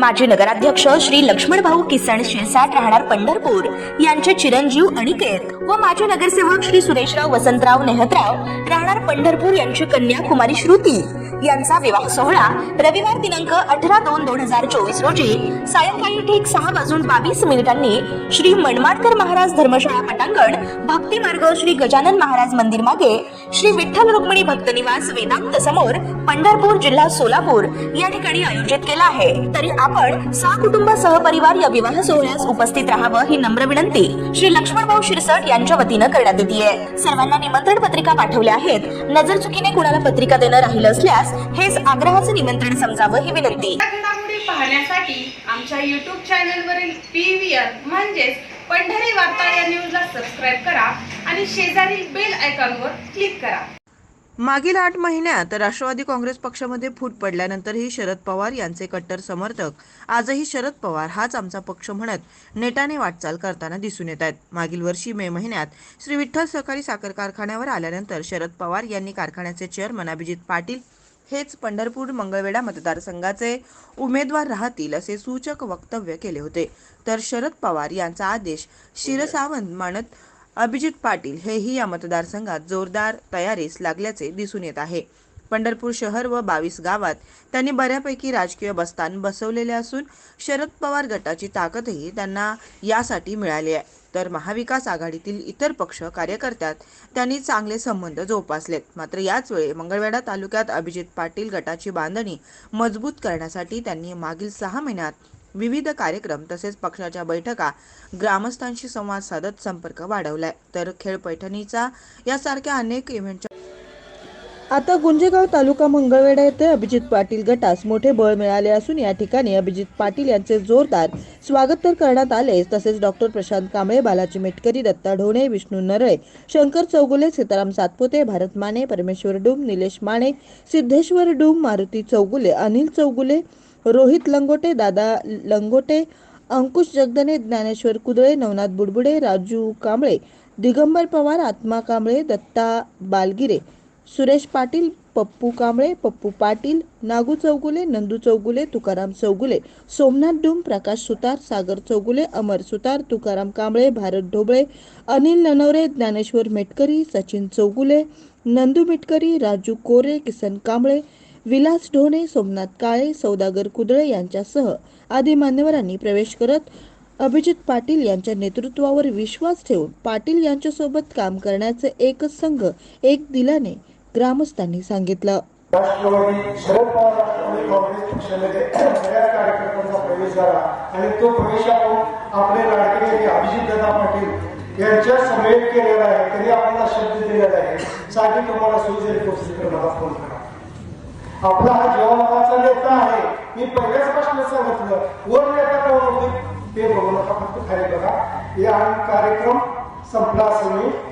माजी नगराध्यक्ष श्री लक्ष्मण भाऊ किसन शिरसाट राहणार पंढरपूर यांचे चिरंजीव अनिकेत व माजी नगरसेवक श्री सुरेशराव वसंतराव नेहतराव राहणार पंढरपूर यांची कन्या कुमारी श्रुती. यांचा विवाह सोहळा रविवार दिनांक अठरा दोन दोन हजार चोवीस रोजी सायंकाळी ठीक सहा वाजून बावीस मिनिटांनी श्री मनमाडकर महाराज धर्मशाळा पटांगण भक्ती मार्ग श्री गजानन महाराज मंदिर मागे श्री विठ्ठल रुक्मिणी भक्त निवास वेदांत समोर पंढरपूर जिल्हा सोलापूर या ठिकाणी आयोजित केला आहे. तरी आपण सहा कुटुंब सहपरिवार या विवाह सोहळ्यास उपस्थित राहावं ही नम्र विनंती. श्री लक्ष्मणभाऊ शिरसट यांनी यांच्या वतीनं करण्यात येते सर्वांना निमंत्रण पत्रिका पाठवल्या आहेत. नजर चुकीने कुणाला पत्रिका देणं राहिलं असल्यास हेच आग्रहाचं निमंत्रण समजावं ही विनंती. पाहण्यासाठी आमच्या युट्यूब चॅनलवरील पी व्ही आर म्हणजेच पंढरी वार्ता या न्यूजला सबस्क्राईब करा आणि शेजारील बेल आयकॉनवर क्लिक करा. मागील आठ महिन्यात राष्ट्रवादी काँग्रेस पक्षामध्ये फूट पडल्यानंतरही शरद पवार यांचे कट्टर समर्थक. आजही शरद पवार हाच आमचा पक्ष म्हणत नेटाने वाटचाल करताना दिसून येत आहेत. मागील वर्षी मे महिन्यात श्री विठ्ठल सहकारी साखर कारखान्यावर आल्यानंतर शरद पवार यांनी कारखान्याचे चेअरमन अभिजित पाटील हेच पंढरपूर मंगळवेढा मतदारसंघाचे उमेदवार राहतील असे सूचक वक्तव्य केले होते. तर शरद पवार यांचा आदेश शिरसावंत मानत अभिजित पाटील हेही या मतदारसंघात जोरदार तयारीस लागल्याचे दिसून येत आहे. पंढरपूर शहर व बावीस गावात त्यांनी बऱ्यापैकी राजकीय बस्तान बसवलेले असून शरद पवार गटाची ताकदही त्यांना यासाठी मिळाली आहे. तर महाविकास आघाडीतील इतर पक्ष कार्यकर्त्यात त्यांनी चांगले संबंध जोपासलेत. मात्र याच वेळी मंगळवेढा तालुक्यात अभिजित पाटील गटाची बांधणी मजबूत करण्यासाठी त्यांनी मागील सहा महिन्यात विविध कार्यक्रम तसेच पक्षाच्या बैठका ग्रामस्थांशी संवाद साधत संपर्क वाढवलाय. तर खेळ पैठणीचा यासारख्या अनेक इव्हेंटच्या आता गुंजेगाव तालुका मंगळवेढा येथे अभिजित पाटील गटास मोठे बळ मिळाले असून या ठिकाणी अभिजित पाटील यांचे जोरदार स्वागत तर करण्यात आले. तसेच डॉक्टर प्रशांत कांबळे बालाजी मेटकरी दत्ता ढोणे विष्णू नरळे शंकर चौगुले सीताराम सातपुते भारत माने परमेश्वर डूम निलेश माने सिद्धेश्वर डूम मारुती चौगुले अनिल चौगुले रोहित लंगोटे दादा लंगोटे अंकुश जगदने ज्ञानेश्वर कुदळे नवनाथ बुडबुडे राजू कांबळे दिगंबर पवार आत्मा कांबळे दत्ता बालगिरे सुरेश पाटील पप्पू कांबळे पप्पू पाटील नागू चौगुले नंदू चौगुले तुकाराम चौगुले सोमनाथ डूम प्रकाश सुतार सागर चौगुले अमर सुतार तुकाराम कांबळे भारत ढोबळे अनिल ननवरे ज्ञानेश्वर मेटकरी सचिन चौगुले नंदू मिटकरी राजू कोरे किसन कांबळे विलास ढोणे सोमनाथ काळे सौदागर कुदळे यांच्यासह आदी मान्यवरांनी प्रवेश करत अभिजित पाटील यांच्या नेतृत्वावर विश्वास ठेवून पाटील यांच्यासोबत काम करण्याचे एकच संघ एक दिलाने ग्रामस्थांनी सांगितलं. राष्ट्रवादी शरद पवार राष्ट्रवादी काँग्रेस पक्षामध्ये सगळ्या कार्यकर्त्यांचा प्रवेश झाला आणि तो प्रवेश आपण आपले लाडके अभिजित दादा पाटील यांच्या समेत केलेला आहे त्यांनी आपल्याला शब्द दिलेला आहे. साठी तुम्हाला सुजय पोहोचली मला फोन करा. आपला हा जीवनाचा नेता आहे. मी पहिल्याच प्रश्न सांगितलं. वर नेता कोण होते ते बघू नका फक्त खाली बघा. या कार्यक्रम. संपला असं मी